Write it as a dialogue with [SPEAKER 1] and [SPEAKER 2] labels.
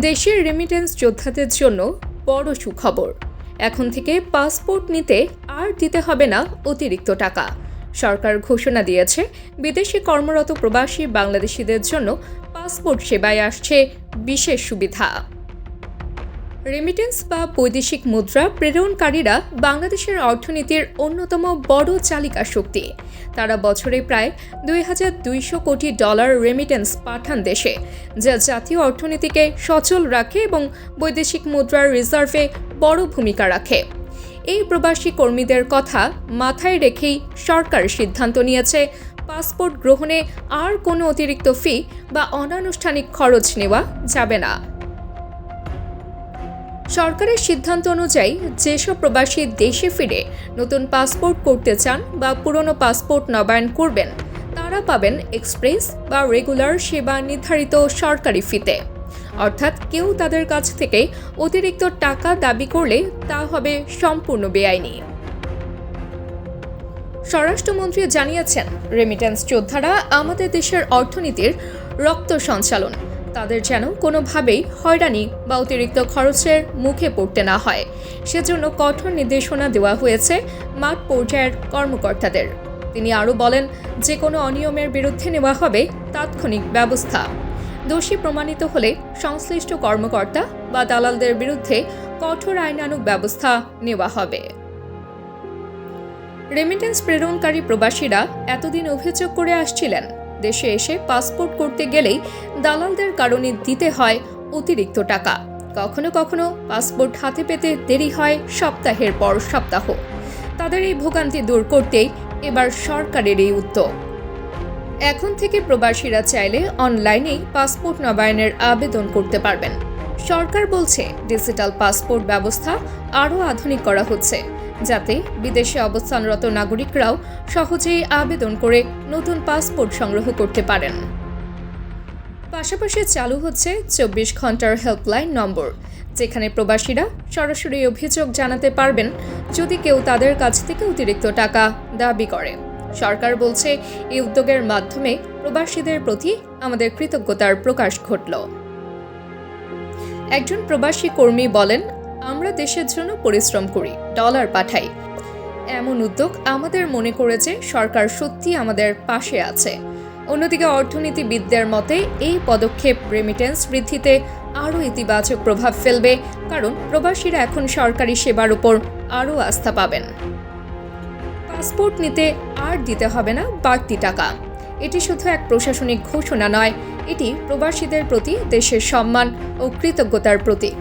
[SPEAKER 1] দেশের রেমিটেন্স যোদ্ধাদের জন্য বড় সুখবর। এখন থেকে পাসপোর্ট নিতে আর দিতে হবে না অতিরিক্ত টাকা। সরকার ঘোষণা দিয়েছে, বিদেশে কর্মরত প্রবাসী বাংলাদেশিদের জন্য পাসপোর্ট সেবায় আসছে বিশেষ সুবিধা। রেমিটেন্স বা বৈদেশিক মুদ্রা প্রেরণকারীরা বাংলাদেশের অর্থনীতির অন্যতম বড় চালিকা শক্তি। তারা বছরে প্রায় দুই হাজার দুইশো কোটি ডলার রেমিটেন্স পাঠান দেশে, যা জাতীয় অর্থনীতিকে সচল রাখে এবং বৈদেশিক মুদ্রার রিজার্ভে বড় ভূমিকা রাখে। এই প্রবাসী কর্মীদের কথা মাথায় রেখেই সরকার সিদ্ধান্ত নিয়েছে, পাসপোর্ট গ্রহণে আর কোনো অতিরিক্ত ফি বা অনানুষ্ঠানিক খরচ নেওয়া যাবে না। সরকারের সিদ্ধান্ত অনুযায়ী যেসব প্রবাসী দেশে ফিরে নতুন পাসপোর্ট করতে চান বা পুরনো পাসপোর্ট নবায়ন করবেন, তারা পাবেন এক্সপ্রেস বা রেগুলার সেবা নির্ধারিত সরকারি ফিতে। অর্থাৎ কেউ তাদের কাছ থেকে অতিরিক্ত টাকা দাবি করলে তা হবে সম্পূর্ণ বেআইনি। স্বরাষ্ট্রমন্ত্রী জানিয়েছেন রেমিটেন্স যোদ্ধারা আমাদের দেশের অর্থনীতির রক্ত সঞ্চালন। তাদের যেন কোনোভাবেই হয়রানি বা অতিরিক্ত খরচের মুখে পড়তে না হয়। সেজন্য কঠোর নির্দেশনা দেওয়া হয়েছে মাঠ পর্যায়ের কর্মকর্তাদের। তিনি আরও বলেন, যে কোনো অনিয়মের বিরুদ্ধে নেওয়া হবে তাৎক্ষণিক ব্যবস্থা। দোষী প্রমাণিত হলে সংশ্লিষ্ট কর্মকর্তা বা দালালদের বিরুদ্ধে কঠোর আইনানুক ব্যবস্থা নেওয়া হবে। রেমিটেন্স প্রেরণকারী প্রবাসীরা এতদিন অভিযোগ করে আসছিলেন দেশে এসে পাসপোর্ট করতে গেলেই দালালদের কারণে দিতে হয় অতিরিক্ত টাকা। কখনো কখনো পাসপোর্ট হাতে পেতে দেরি হয় সপ্তাহের পর সপ্তাহ। তাদের এই ভোগান্তি দূর করতেই এবার সরকারের এই উদ্যোগ। এখন থেকে প্রবাসীরা চাইলে অনলাইনেই পাসপোর্ট নবায়নের আবেদন করতে পারবেন। সরকার বলছে, ডিজিটাল পাসপোর্ট ব্যবস্থা আরও আধুনিক করা হচ্ছে। যাতে বিদেশে অবস্থানরত নাগরিকরাও সহজেই আবেদন করে নতুন পাসপোর্ট সংগ্রহ করতে পারেন। পাশাপাশি চালু হচ্ছে চব্বিশ ঘণ্টার হেল্পলাইন নম্বর, যেখানে প্রবাসীরা সরাসরি অভিযোগ জানাতে পারবেন যদি কেউ তাদের কাছ থেকে অতিরিক্ত টাকা দাবি করে। সরকার বলছে, এই উদ্যোগের মাধ্যমে প্রবাসীদের প্রতি আমাদের কৃতজ্ঞতার প্রকাশ ঘটল। একজন প্রবাসী কর্মী বলেন আমরা দেশের জন্য পরিশ্রম করি ডলার পাঠাই। এমন উদ্যোগ আমাদের মনে করেছে সরকার সত্যি আমাদের পাশে আছে। অন্যদিকে অর্থনীতিবিদদের মতে এই পদক্ষেপ রেমিটেন্স বৃদ্ধিতে আরও ইতিবাচক প্রভাব ফেলবে, কারণ প্রবাসীরা এখন সরকারি সেবার উপর আরও আস্থা পাবেন। পাসপোর্ট নিতে আর দিতে হবে না বাড়তি টাকা। এটি শুধু এক প্রশাসনিক ঘোষণা নয়, এটি প্রবাসীদের প্রতি দেশের সম্মান ও কৃতজ্ঞতার প্রতীক।